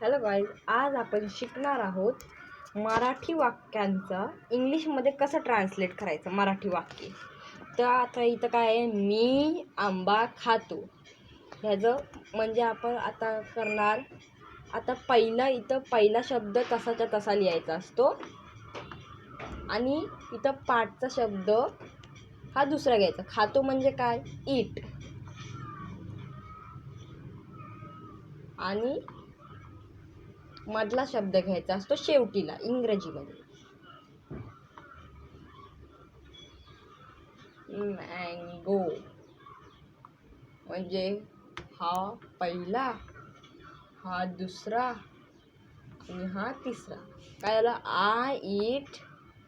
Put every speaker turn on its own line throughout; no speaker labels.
Hello guys आज आपण शिकणार आहोत मराठी वाक्यांचा. इंग्लिशमध्ये कसं ट्रान्सलेट करायचं मराठी वाक्य? तर आता इथं काय आहे? मी आंबा खातो. ह्याचं म्हणजे आपण आता करणार आता पहिला इथं पहिला शब्द तसाच्या तसा लिहायचा असतो? आणि इथं पाठचा शब्द हा दुसरा घ्यायचा. खातो म्हणजे काय? ईट आणि मधला शब्द घ्यायचा असतो शेवटीला इंग्रजीमध्ये. मँगो म्हणजे हा पहिला हा दुसरा आणि हा तिसरा. काय झालं? आय इट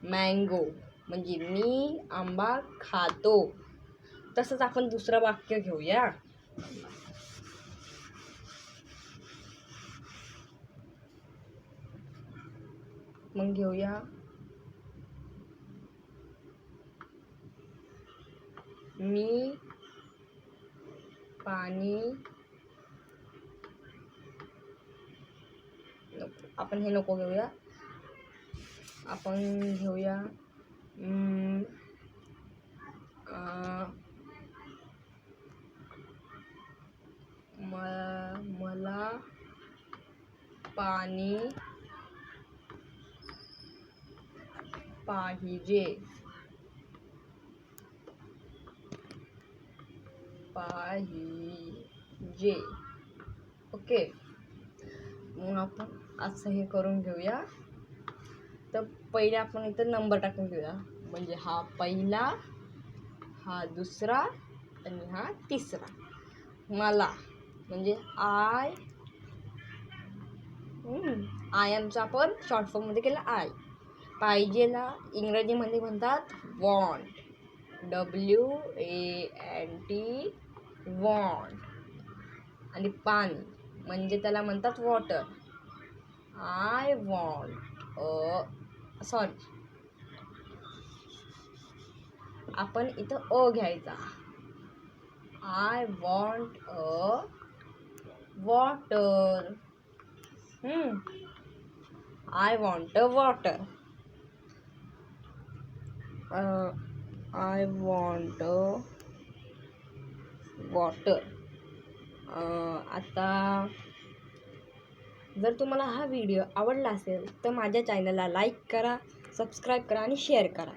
मँगो म्हणजे मी आंबा खातो. तसंच आपण दुसरं वाक्य घेऊया. मग घेऊया. मी पाणी आपण हे नको घेऊया. आपण घेऊया मला पाणी पाहिजे. पाहिजे. ओके. मग आपण असं हे करून घेऊया. तर पहिले आपण इथं नंबर टाकून घेऊया. म्हणजे हा पहिला हा दुसरा आणि हा तिसरा. मला म्हणजे आय आय एमचा आपण शॉर्ट फॉर्ममध्ये केला आय पाहिजेला इंग्रजीमध्ये म्हणतात want W A N T want आणि पाणी म्हणजे त्याला म्हणतात वॉटर आय वॉन्ट सॉरी आपण इथं अ घ्यायचा. I want a water I want a water I want water आता जर तुम्हाला हा व्हिडिओ आवडला असेल तर माझ्या चॅनलला लाईक करा सबस्क्राईब करा आणि शेअर करा.